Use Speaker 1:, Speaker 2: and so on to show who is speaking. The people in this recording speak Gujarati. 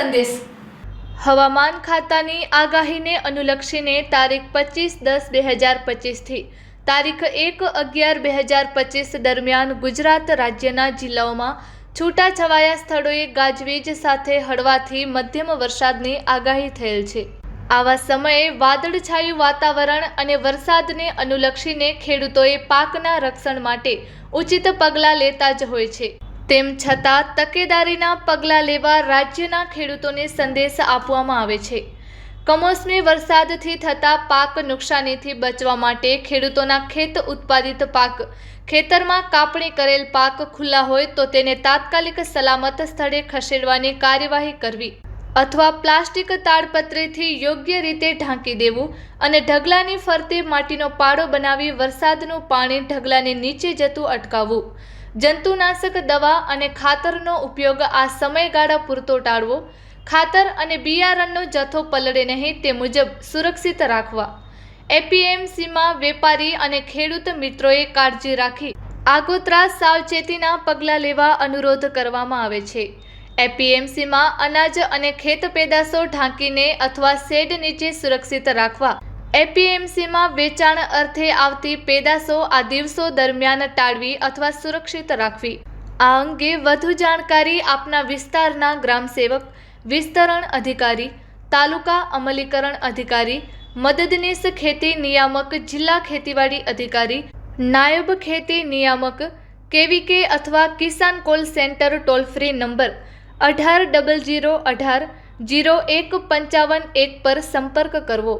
Speaker 1: આદેશ હવામાન ખાતાની આગાહીને અનુલક્ષીને તારીખ પચીસ દસ બે હજાર પચીસથી તારીખ એક અગિયાર બે હજાર પચીસ દરમિયાન ગુજરાત રાજ્યના જિલ્લાઓમાં છૂટાછવાયા સ્થળોએ ગાજવીજ સાથે હળવાથી મધ્યમ વરસાદની આગાહી થયેલ છે. આવા સમયે વાદળછાયું વાતાવરણ અને વરસાદને અનુલક્ષીને ખેડૂતોએ પાકના રક્ષણ માટે ઉચિત પગલાં લેતા જ હોય છે. તેમ છતાં તકેદારીના પગલાં લેવા રાજ્યના ખેડૂતોને સંદેશ આપવામાં આવે છે. કમોસમી વરસાદથી થતા પાક નુકસાનીથી બચવા માટે ખેડૂતોના ખેત ઉત્પાદિત પાક, ખેતરમાં કાપણી કરેલ પાક ખુલ્લા હોય તો તેને તાત્કાલિક સલામત સ્થળે ખસેડવાની કાર્યવાહી કરવી. અથવા પ્લાસ્ટિક તાડપત્રીથી યોગ્ય રીતે ઢાંકી દેવું અને ઢગલાની ફરતે માટીનો પાડો બનાવી વરસાદનું પાણી ઢગલાને નીચે જતું અટકાવવું. જંતુનાશક દવા અને ખાતરનો ઉપયોગ આ સમયગાળા પૂરતો ટાળવો. ખાતર અને બિયારણનો જથ્થો પલળે નહીં તે મુજબ સુરક્ષિત રાખવા. એપીએમસીમાં વેપારી અને ખેડૂત મિત્રોએ કાળજી રાખી. આગોતરા સાવચેતીના પગલાં લેવા અનુરોધ કરવામાં આવે છે. એપીએમસીમાં અનાજ અને ખેત પેદાશો ઢાંકીને અથવા શેડ નીચે સુરક્ષિત રાખવા. એપીએમસીમાં વેચાણ અર્થે આવતી પેદાશો આ દિવસો દરમિયાન ટાળવી અથવા સુરક્ષિત રાખવી. આ અંગે વધુ જાણકારી આપના વિસ્તારના ગ્રામસેવક, વિસ્તરણ અધિકારી, તાલુકા અમલીકરણ અધિકારી, મદદનીશ ખેતી નિયામક, જિલ્લા ખેતીવાડી અધિકારી, નાયબ ખેતી નિયામક, કેવીકે અથવા Kisan call centre toll free number અઢાર ડબલ જીરો અઢાર જીરો એક પંચાવન એક પર સંપર્ક કરવો.